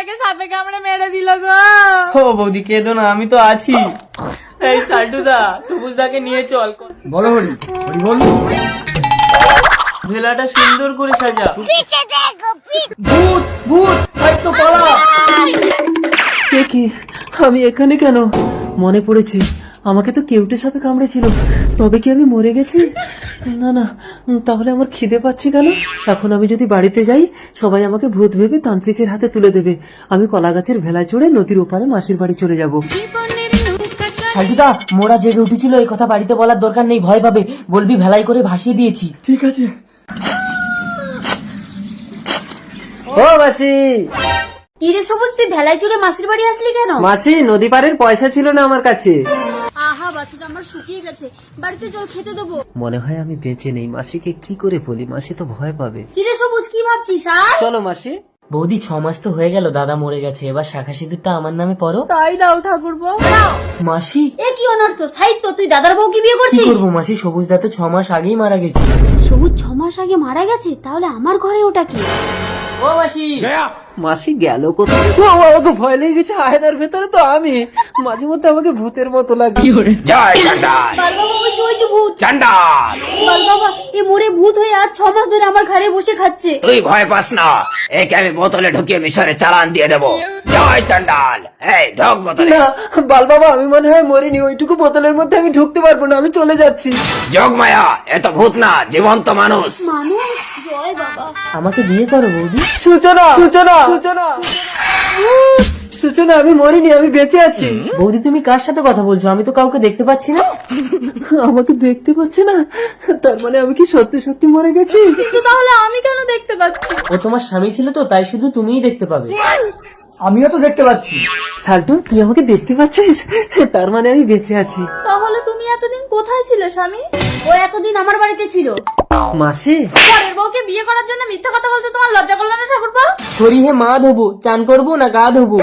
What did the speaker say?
মেয়েটাকে সাপে কামড়ে মেরে দিল গো। ও বৌদি কেঁদো না আমি তো আছি। এই সাল্টুদা সবুজদাকে নিয়ে চল। বলো হরি হরি বল। ভেলাটা সুন্দর করে সাজা। ভূত ভূত হাই তো পালা। দেখি কি? আমি এখানে কেন? মনে পড়েছে। আমাকে তো কেউটে সাপে কামড়েছিল। তবে কি আমি মরে গেছি? না না তাহলে আমার খিদে পাচ্ছে কেন? এখন আমি যদি বাড়িতে যাই সবাই আমাকে ভূত ভেবে তান্ত্রিকের হাতে তুলে দেবে। আমি কলা গাছের ভেলায় চড়ে নদীর ওপারে মাসির বাড়ি চলে যাব। সাল্টুদা মোরা জেগে উঠেছিল এই কথা বাড়িতে বলার দরকার নেই ভয় পাবে। বলবি ভেলাই করে ভাসিয়ে দিয়েছি। ঠিক আছে। ও মাসি! ইরে সবুজ তুই ভেলায় চড়ে মাসির বাড়ি আসলি কেন? মাসি নদী পাড়ের পয়সা ছিল না আমার কাছে। আহা বাচ্চাটা আমার শুকিয়ে গেছে। বাড়িতে জল খেতে দেবো। মনে হয় আমি বেঁচে নেই। মাসিকে কি করে বলি? মাসি তো ভয় পাবে। কিরে সবুজ কি ভাবছিস আর? চলো মাসি। বৌদি ছ মাস তো হয়ে গেল দাদা মরে গেছে। এবার শাখা সিঁদুরটা আমার নামে পড়ো। তাই দাও ঠাকুর মাসি। এ কি অনর্থ? সাহিত্য তুই দাদার বউ কি বিয়ে কি করছিস? করব মাসি? সবুজ দা তো ছ মাস আগেই মারা গেছে। সবুজ ছ মাস আগে মারা গেছে? তাহলে আমার ঘরে ওটা কি? ও মাসি। মাসি গেল কোথায়? ও, আমাকে ভয় লেগে গেছে আয়নার ভেতরে তো আমি। মাঝে মধ্যে আমাকে ভূতের মতো লাগে। বাল বাবা ওই যে ওই যে ভূত। বাল বাবা এ মরে ভূত হয়ে আজ ছ মাস ধরে আমার ঘরে বসে খাচ্ছে। তুই ভয় পাস না। একে আমি বোতলে ঢুকিয়ে মিশরে চালান দিয়ে দেবো। জয় চন্ডাল এই ঢোক বোতলে। না বাল বাবা আমি মনে হয় মরিনি। ওইটুকু বোতলের মধ্যে আমি ঢুকতে পারব না আমি চলে যাচ্ছি। যোগ মায়া এ তো ভূত না জীবন্ত মানুষ। মানুষ? আমাকে বিয়ে করো বৌদি। সূচনা সূচনা সূচনা। সূচনা আমি মরিনি আমি বেঁচে আছি। বৌদি তুমি কার সাথে কথা বলছো? আমি তো কাউকে দেখতে পাচ্ছি না। আমাকে দেখতে পাচ্ছে না? তার মানে আমি কি সত্যি সত্যি মরে গেছি? কিন্তু তাহলে আমি কেন দেখতে পাচ্ছি? ও তোমার স্বামী ছিল তো তাই শুধু তুমিই দেখতে পাবে। আমিও তো দেখতে পাচ্ছি। সাল্টু তুই আমাকে দেখতে পাচ্ছিস? তার মানে আমি বেঁচে আছি। তাহলে তুমি এতদিন কোথায় ছিলে স্বামী? ও এতদিন আমার বাড়িতে ছিল। মাসি? পরের বউকে বিয়ে করার জন্য মিথ্যা কথা বলতে তোমার লজ্জা করল না ঠাকুর হরি হে মা ধোবো চান করব না গা ধোবো?